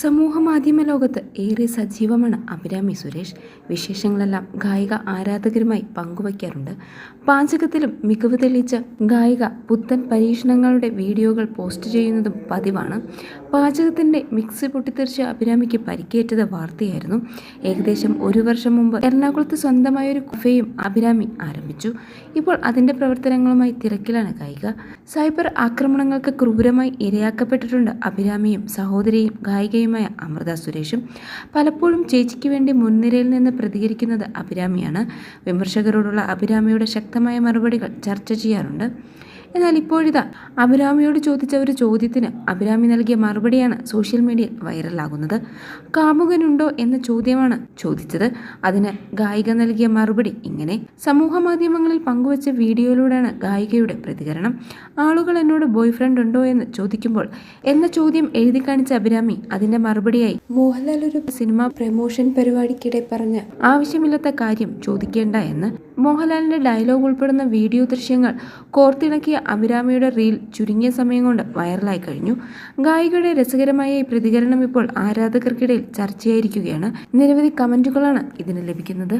സമൂഹ മാധ്യമ ലോകത്ത് ഏറെ സജീവമാണ് അഭിരാമി സുരേഷ്. വിശേഷങ്ങളെല്ലാം ഗായിക ആരാധകരുമായി പങ്കുവയ്ക്കാറുണ്ട്. പാചകത്തിലും മികവ് തെളിയിച്ച ഗായിക പുത്തൻ പരീക്ഷണങ്ങളുടെ വീഡിയോകൾ പോസ്റ്റ് ചെയ്യുന്നതും പതിവാണ്. പാചകത്തിന്റെ മിക്സ് പൊട്ടിത്തെറിച്ച് അഭിരാമിക്ക് പരിക്കേറ്റത് വാർത്തയായിരുന്നു. ഏകദേശം ഒരു വർഷം മുമ്പ് എറണാകുളത്ത് സ്വന്തമായ ഒരു കുഫയും അഭിരാമി ആരംഭിച്ചു. ഇപ്പോൾ അതിന്റെ പ്രവർത്തനങ്ങളുമായി തിരക്കിലാണ് ഗായിക. സൈബർ ആക്രമണങ്ങൾക്ക് ക്രൂരമായി ഇരയാക്കപ്പെട്ടിട്ടുണ്ട് അഭിരാമിയും സഹോദരിയും ഗായികയുമായ അമൃത സുരേഷും പലപ്പോഴും ചേച്ചിക്ക് വേണ്ടി മുൻനിരയിൽ നിന്ന് പ്രതികരിക്കുന്നത് അഭിരാമിയാണ്. വിമർശകരോടുള്ള അഭിരാമിയുടെ ശക്തമായ മറുപടികൾ ചർച്ച ചെയ്യാറുണ്ട്. എന്നാൽ ഇപ്പോഴിതാ അഭിരാമിയോട് ചോദിച്ച ഒരു ചോദ്യത്തിന് അഭിരാമി നൽകിയ മറുപടിയാണ് സോഷ്യൽ മീഡിയയിൽ വൈറലാകുന്നത്. കാമുകനുണ്ടോ എന്ന ചോദ്യമാണ് ചോദിച്ചത്. അതിന് ഗായിക നൽകിയ മറുപടി ഇങ്ങനെ സമൂഹ മാധ്യമങ്ങളിൽ പങ്കുവച്ച വീഡിയോയിലൂടെയാണ് ഗായികയുടെ പ്രതികരണം. ആളുകൾ എന്നോട് ബോയ്ഫ്രണ്ട് ഉണ്ടോ എന്ന് ചോദിക്കുമ്പോൾ എന്ന ചോദ്യം എഴുതി കാണിച്ച അഭിരാമി അതിന്റെ മറുപടിയായി മോഹൻലാൽ ഒരു സിനിമ പ്രമോഷൻ പരിപാടിക്കിടെ പറഞ്ഞ ആവശ്യമില്ലാത്ത കാര്യം ചോദിക്കേണ്ട എന്ന്. മോഹൻലാലിന്റെ ഡയലോഗ് ഉൾപ്പെടുന്ന വീഡിയോ ദൃശ്യങ്ങൾ കോർത്തിണക്കിയ അഭിരാമിയുടെ റീൽ ചുരുങ്ങിയ സമയം കൊണ്ട് വൈറലായി കഴിഞ്ഞു. ഗായികയുടെ രസകരമായ ഈ പ്രതികരണം ഇപ്പോൾ ആരാധകർക്കിടയിൽ ചർച്ചയായിരിക്കുകയാണ്. നിരവധി കമന്റുകളാണ് ഇതിന് ലഭിക്കുന്നത്.